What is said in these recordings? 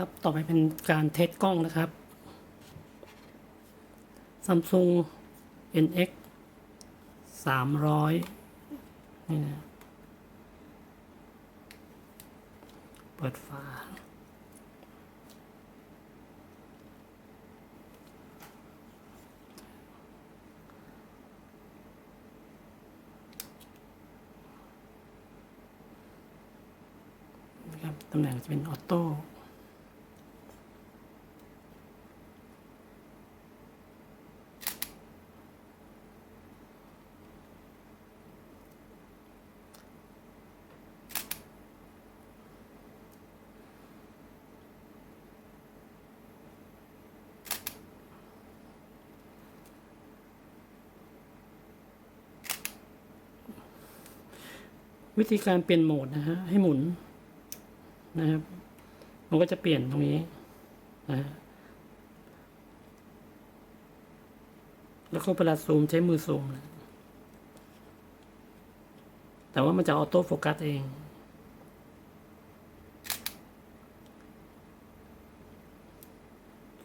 ครับ ต่อไปเป็นการเทสกล้องนะครับ Samsung NX 300 นี่นะ เปิดฝานะครับตำแหน่งจะเป็นออโต้ วิธีการเปลี่ยนโหมดนะฮะให้หมุนนะครับ มันก็จะเปลี่ยนตรงนี้นะฮะแล้วก็เวลาซูมใช้มือซูมนะแต่ว่ามันจะออโต้โฟกัสเอง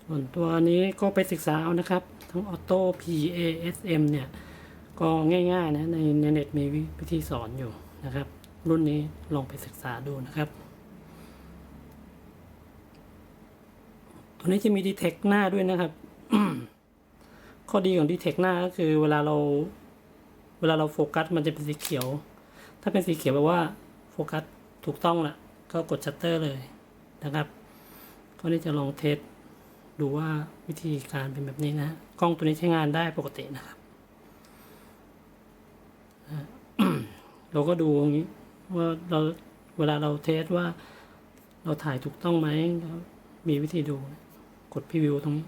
ส่วนตัวนี้ก็ไปศึกษาเอานะครับ ทั้งออโต้ PASM เนี่ย ก็ง่ายๆนะในในเน็ตมีวิธีสอนอยู่ นะครับ รุ่นนี้ลองไปศึกษาดูนะครับ ตัวนี้จะมีดีเทคหน้าด้วยนะครับ ข้อดีของดีเทคหน้าก็คือเวลาเรา เวลาเราโฟกัสมันจะเป็นสีเขียว ถ้าเป็นสีเขียวแปลว่าโฟกัสถูกต้องละก็กดชัตเตอร์เลยนะครับก็นี้จะลองเทสดูว่าวิธีการเป็นแบบนี้นะ กล้องตัวนี้ใช้งานได้ปกตินะครับ เราก็ดูอย่างนี้ว่าเราเวลาเราเทสว่า เราถ่ายถูกต้องไหมเรามีวิธีดู กดพรีวิวตรงนี้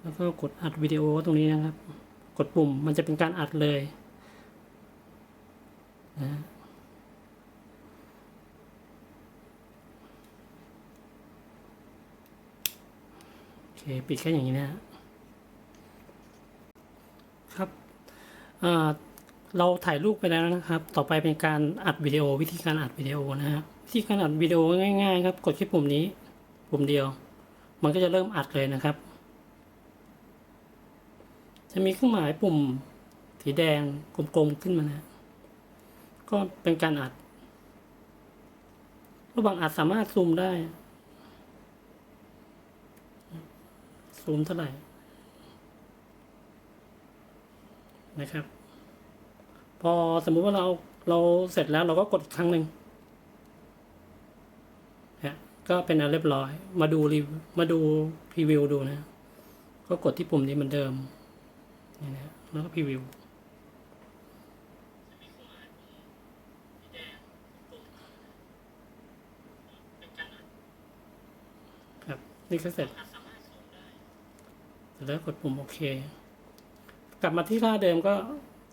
แล้วก็กดอัดวิดีโอตรงนี้นะครับ กดปุ่มมันจะเป็นการอัดเลยนะโอเค ปิดแค่อย่างนี้นะฮะครับอ่า เราถ่ายรูปไปแล้วนะครับ ต่อไปเป็นการอัดวิดีโอวิธีการอัดวิดีโอนะครับวิธีการอัดวิดีโอง่าย ๆ ครับ กดที่ปุ่มนี้ ปุ่มเดียว มันก็จะเริ่มอัดเลยนะครับ จะมีเครื่องหมายปุ่มสีแดงกลมๆขึ้นมานะ ก็เป็นการอัด ระหว่างอัดสามารถซูมได้ ซูมเท่าไหร่นะครับ พอสมมุติว่าเราเราเสร็จแล้วเราก็กดอีกครั้งหนึ่งนะก็เป็นอันเรียบร้อย มาดูรีมาดูพรีวิวดูนะ ก็กดที่ปุ่มนี้เหมือนเดิมนี่นะแล้วก็พรีวิวครับนี่ก็เสร็จเสร็จแล้วกดปุ่มโอเค กลับมาที่หน้าเดิมก็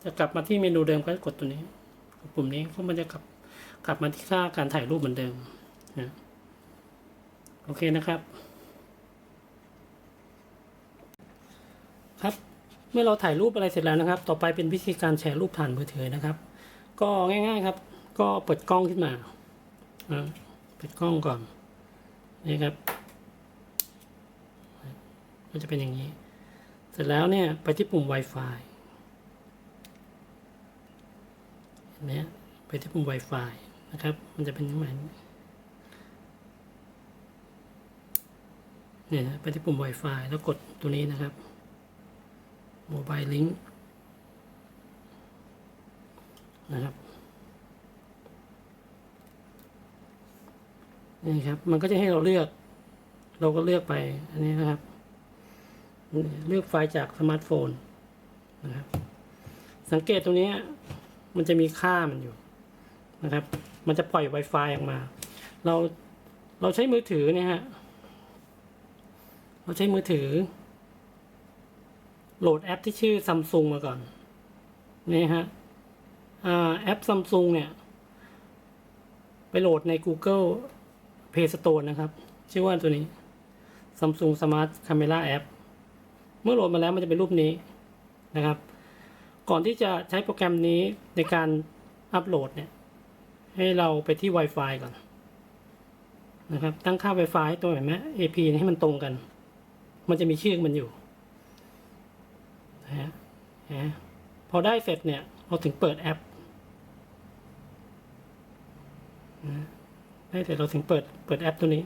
จะกลับมาที่เมนูเดิมก็กดตัวนี้ปุ่มนี้ก็มันจะกลับกลับมาที่ค่าการถ่ายรูปเหมือนเดิมนะโอเคนะครับ ครับเมื่อเราถ่ายรูปอะไรเสร็จแล้วนะครับ ต่อไปเป็นวิธีการแชร์รูปผ่านมือถือนะครับ ก็ง่าย ๆครับ ก็เปิดกล้องขึ้นมาอ่าเปิดกล้องก่อนนี่ครับก็จะเป็นอย่างนี้ เสร็จแล้วเนี่ยไปที่ปุ่ม Wi-Fi เห็ นไหมฮะไปที่ปุ่ม Wi-Fi นะครับ มันจะเป็นเหมือนเนี่ยนะไปที่ปุ่ม Wi-Fi แล้วกดตัวนี้นะครับ Mobile Link นะครับนี่ครับ มันก็จะให้เราเลือก เราก็เลือกไป อันนี้นะครับ เลือกไฟล์จากสมาร์ทโฟนนะครับ สังเกตตรงนี้ มันจะมีค่ามันอยู่นะครับ มันจะปล่อย Wi-Fi ออกมา เราเราใช้มือถือเนี่ยฮะ เราใช้มือถือ โหลดแอปที่ชื่อ Samsung มาก่อน นี่ฮะอแอป Samsung เนี่ย ไปโหลดใน Google Play Store นะครับ ชื่อว่าตัวนี้ Samsung Smart Camera App เมื่อโหลดมาแล้วมันจะเป็นรูปนี้นะครับ ก่อนที่จะใช้โปรแกรมนี้ในการอัปโหลดเนี่ย ให้เราไปที่ Wi-Fi ก่อน นะครับ ตั้งค่า Wi-Fi ตัวเห็นไหม AP นี่ให้มันตรงกัน มันจะมีชื่อมันอยู่นะฮะนะพอได้เสร็จเนี่ย เราถึงเปิดแอปนะได้เสร็จเราถึงเปิดเปิดแอปตัวนี้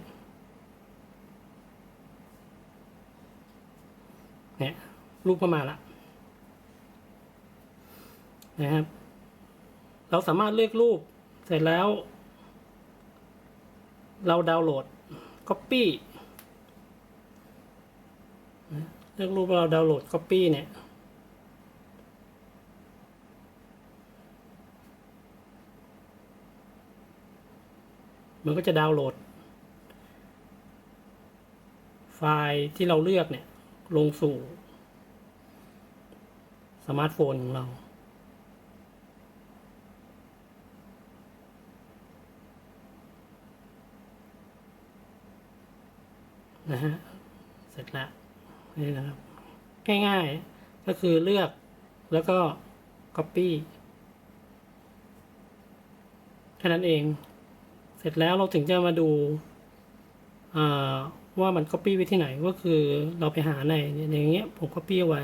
เนี่ย รูปก็มาละ นะครับ เราสามารถเลือกรูปเสร็จแล้ว เราดาวน์โหลด Copy เลือกรูปเราดาวน์โหลด Copy เนี่ยมันก็จะดาวน์โหลด ไฟล์ที่เราเลือกเนี่ย ลงสู่ สมาร์ทโฟนของเรา นะฮะ เสร็จแล้วนี่นะครับ ง่ายๆ ก็คือเลือกแล้วก็ Copy แค่นั้นเอง เสร็จแล้วเราถึงจะมาดูาว่ามัน Copy ไว้ที่ไหน ก็คือเราไปหาในอย่างเงี้ยผม Copy เอาไว้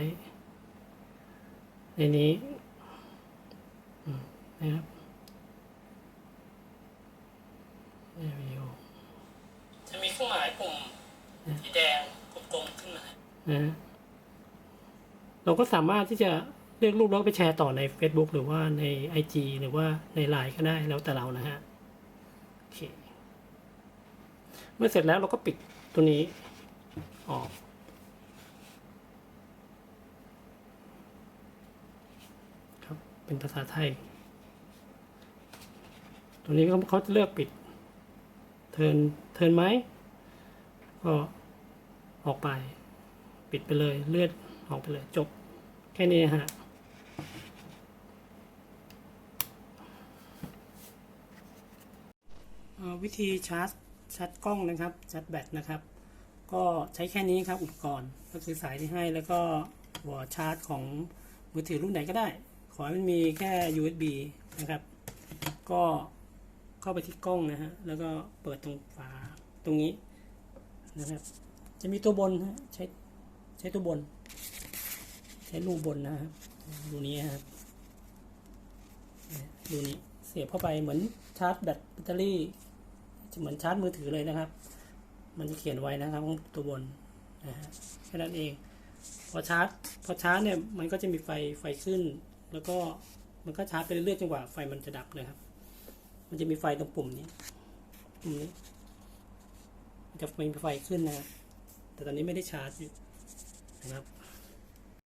ในนี้นะครับในวิดีโอจะมีเครื่องหมายปุ่ม สีแดงกลมๆขึ้นมาเราก็สามารถที่จะเลือกรูปแล้วไปแชร์ต่อใน Facebook หรือว่าใน IG หรือว่าใน Line ก็ได้แล้วแต่เรานะฮะโอเคเมื่อเสร็จแล้วเราก็ปิดตัวนี้ออกครับเป็นภาษาไทย ตัวนี้เขาจะเลือกปิด เทินเทินไหม ก็ออกไป ปิดไปเลยเลือดออกไปเลยจบ แค่นี้ฮะวิธีชาร์จชาร์จกล้องนะครับชาร์จแบตนะครับ ก็ใช้แค่นี้ครับอุปกรณ์ก็คือสายที่ให้แล้วก็หัวชาร์จของมือถือรุ่นไหนก็ได้ ขอให้มันมีแค่ USB นะครับ ก็เข้าไปที่กล้องนะฮะแล้วก็เปิดตรงฝาตรงนี้ นะครับ จะมีตัวบนฮะใช้ใช้ตัวบน ใช้รูบนนะครับรูนี้ครับรูนี้เสียบเข้าไปเหมือนชาร์จแบตแบตเตอรี่ จะเหมือนชาร์จมือถือเลยนะครับ มันจะเขียนไว้นะครับตัวบนนะฮะแค่นั้นเอง พอชาร์จพอชาร์จเนี่ยมันก็จะมีไฟไฟขึ้น แล้วก็มันก็ชาร์จไปเรื่อยๆจนกว่าไฟมันจะดับนะครับ มันจะมีไฟตรงปุ่มนี้ปุ่มนี้ จะมีไฟขึ้นนะแต่ตอนนี้ไม่ได้ชาร์จอยู่นะครับ